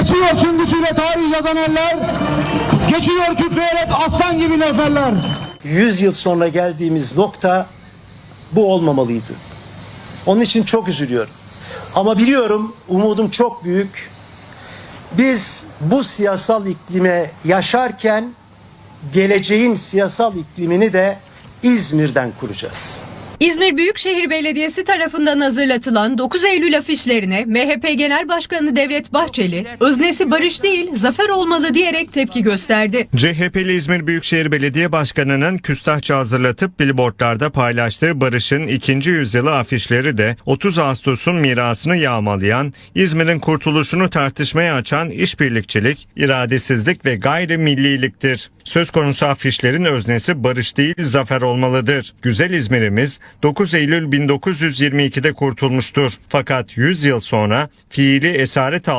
Geçiyor süngüsüyle tarih yazan eller, geçiyor kükreyerek aslan gibi neferler. 100 yıl sonra geldiğimiz nokta bu olmamalıydı. Onun için çok üzülüyorum. Ama biliyorum umudum çok büyük. Biz bu siyasal iklime yaşarken geleceğin siyasal iklimini de İzmir'den kuracağız. İzmir Büyükşehir Belediyesi tarafından hazırlatılan 9 Eylül afişlerine MHP Genel Başkanı Devlet Bahçeli, öznesi barış değil zafer olmalı diyerek tepki gösterdi. CHP'li İzmir Büyükşehir Belediye Başkanı'nın küstahça hazırlatıp billboardlarda paylaştığı Barış'ın 2. yüzyılı afişleri de 30 Ağustos'un mirasını yağmalayan, İzmir'in kurtuluşunu tartışmaya açan işbirlikçilik, iradesizlik ve gayrimilliliktir. Söz konusu afişlerin öznesi barış değil zafer olmalıdır. Güzel İzmir'imiz 9 Eylül 1922'de kurtulmuştur. Fakat 100 yıl sonra fiili esaret altında